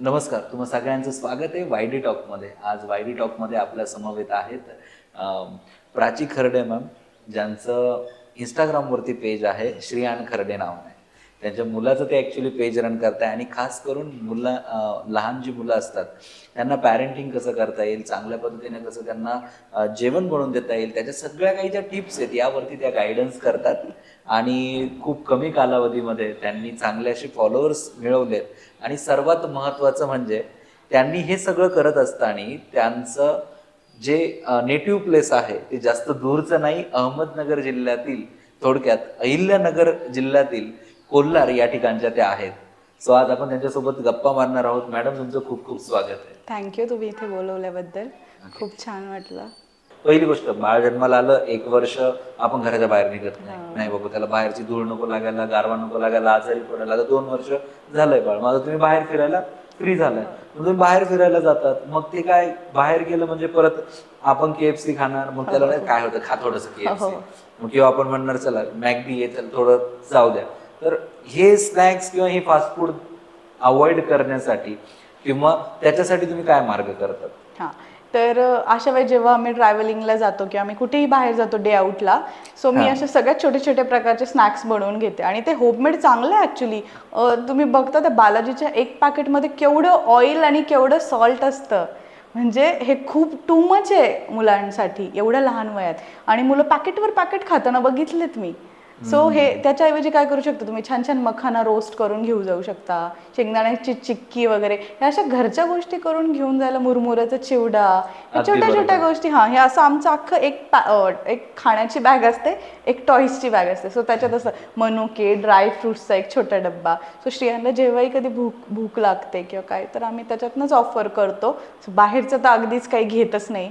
नमस्कार तुम्हा सगळ्यांचं स्वागत आहे वायडी टॉकमध्ये. आज वायडी टॉकमध्ये आपल्या समवेत आहेत प्राची खर्डे मॅम ज्यांचं इंस्टाग्रामवरती पेज आहे श्रीयान खर्डे नावाने त्यांच्या मुलाचं ते ॲक्च्युली पेज रन करताय आणि खास करून मुलं लहान जी मुलं असतात त्यांना पॅरेंटिंग कसं करता येईल चांगल्या पद्धतीने कसं त्यांना जेवण बनवून देता येईल त्याच्या सगळ्या काही ज्या टिप्स आहेत यावरती त्या गायडन्स करतात. आणि खूप कमी कालावधीमध्ये त्यांनी चांगले असे फॉलोअर्स मिळवलेत. आणि सर्वात महत्त्वाचं म्हणजे त्यांनी हे सगळं करत असताना त्यांचं जे नेटिव्ह प्लेस आहे ते जास्त दूरचं नाही अहमदनगर जिल्ह्यातील थोडक्यात अहिल्यानगर जिल्ह्यातील कोल्हार या ठिकाणच्या त्या आहेत. सो आज आपण त्यांच्यासोबत गप्पा मारणार आहोत. मॅडम तुमचं खूप खूप स्वागत आहे. थँक्यू तुम्ही इथे बोलवल्याबद्दल खूप छान वाटलं. पहिली गोष्ट बाळ जन्माला आलं एक वर्ष आपण घराच्या बाहेर निघत नाही. नाही बाबा त्याला बाहेरची धूळ नको लागायला गारवा नको लागायला आजारी पडायला. आता दोन वर्ष झालंय बाळ. माझं तुम्ही बाहेर फिरायला फ्री झालाय. मग तुम्ही बाहेर फिरायला जातात. मग ते काय बाहेर गेलं म्हणजे परत आपण केएफसी खाणार. मग त्याला नाही काय होतं? खा थोडस केएफसी मग किंवा आपण म्हणणार चला मॅगडी आहे थोडं जाऊ द्या. तर हे स्नॅक्स किंवा हे फास्ट फूड अवॉइड करण्यासाठी किंवा त्याच्यासाठी तुम्ही काय मार्ग करतात? हां. तर अशा वेळी जेव्हा आम्ही ट्रॅव्हलिंगला जातो किंवा आम्ही कुठेही बाहेर जातो डे आउटला सो मी. असे सगळ्यात छोटे छोटे प्रकारचे स्नॅक्स बनवून घेते. आणि ते होममेड चांगलं आहे ॲक्च्युली तुम्ही बघता त्या बालाजीच्या एक पॅकेटमध्ये केवढं ऑइल आणि केवढं सॉल्ट असतं. म्हणजे हे खूप टू मच आहे मुलांसाठी एवढ्या लहान वयात. आणि मुलं पॅकेटवर पॅकेट खाताना बघितलेत मी. सो हे त्याच्याऐवजी काय करू शकता तुम्ही? छान छान मखाना रोस्ट करून घेऊ जाऊ शकता. शेंगदाण्याची चिक्की वगैरे. ह्या अशा घरच्या गोष्टी करून घेऊन जायला मुरमुऱ्याचा चिवडा छोट्या छोट्या. गोष्टी. हा हे असं आमचं अख्खं एक एक खाण्याची बॅग असते. एक टॉईसची बॅग असते. सो त्याच्यात असं मनुके ड्राय फ्रुट्सचा एक छोटा डब्बा. सो स्त्रियांना जेव्हाही कधी भूक भूक लागते किंवा काय तर आम्ही त्याच्यातनंच ऑफर करतो. बाहेरचं तर अगदीच काही घेतच नाही.